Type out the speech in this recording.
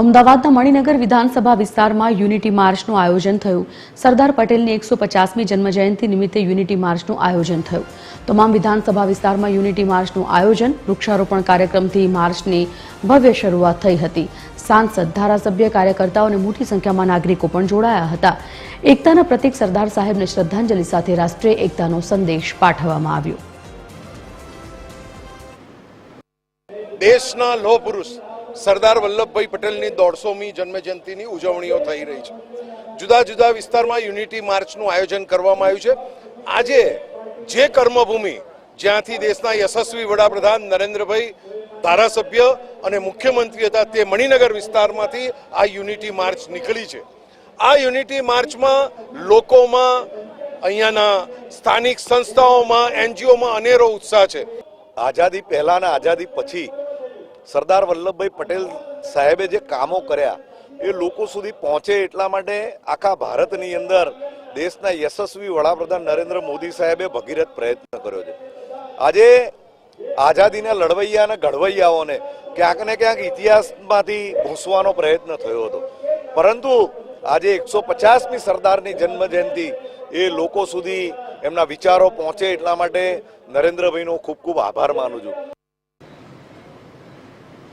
અમદાવાદના મણિનગર વિધાનસભા વિસ્તારમાં યુનિટી માર્ચનું આયોજન થયું. સરદાર પટેલની એકસો પચાસમી જન્મજયંતિ નિમિત્તે યુનિટી માર્ચનું આયોજન થયું. તમામ વિધાનસભા વિસ્તારમાં યુનિટી માર્ચનું આયોજન, વૃક્ષારોપણ કાર્યક્રમથી માર્ચની ભવ્ય શરૂઆત થઈ હતી. સાંસદ, ધારાસભ્ય, કાર્યકર્તાઓ અને મોટી સંખ્યામાં નાગરિકો પણ જોડાયા હતા. એકતાના પ્રતિક સરદાર સાહેબને શ્રદ્ધાંજલિ સાથે રાષ્ટ્રીય એકતાનો સંદેશ પાઠવવામાં આવ્યો. દેશના લોહ પુરુષ સરદાર વલ્લભભાઈ પટેલની દોઢસોમી જન્મજયંતિની ઉજવણીઓ થઈ રહી છે. જુદા જુદા વિસ્તારમાં યુનિટી માર્ચનું આયોજન કરવામાં આવ્યું છે. આજે જે કર્મભૂમિ જ્યાંથી દેશના યશસ્વી વડાપ્રધાન નરેન્દ્રભાઈ ધારાસભ્ય અને મુખ્યમંત્રી હતા તે મણિનગર વિસ્તારમાંથી આ યુનિટી માર્ચ નીકળી છે. આ યુનિટી માર્ચમાં લોકોમાં, અહીંયાના સ્થાનિક સંસ્થાઓમાં, એનજીઓમાં અનેરો ઉત્સાહ છે. આઝાદી પહેલા આઝાદી પછી સરદાર વલ્લભભાઈ પટેલ સાહેબે જે કામો કર્યા, એ લોકો સુધી પહોંચે એટલા માટે આખા ભારતની અંદર દેશના યશસ્વી વડાપ્રધાન નરેન્દ્ર મોદી સાહેબે ભગીરથ પ્રયત્ન કર્યો છે. આજે આઝાદીના લડવૈયા અને ઘડવૈયાઓને ક્યાંક ને ક્યાંક ઇતિહાસમાંથી ભૂંસવાનો પ્રયત્ન થયો હતો. પરંતુ આજે એકસો પચાસમી સરદારની જન્મ જયંતિ એ લોકો સુધી એમના વિચારો પહોંચે એટલા માટે નરેન્દ્રભાઈનો ખૂબ ખૂબ આભાર માનું છું.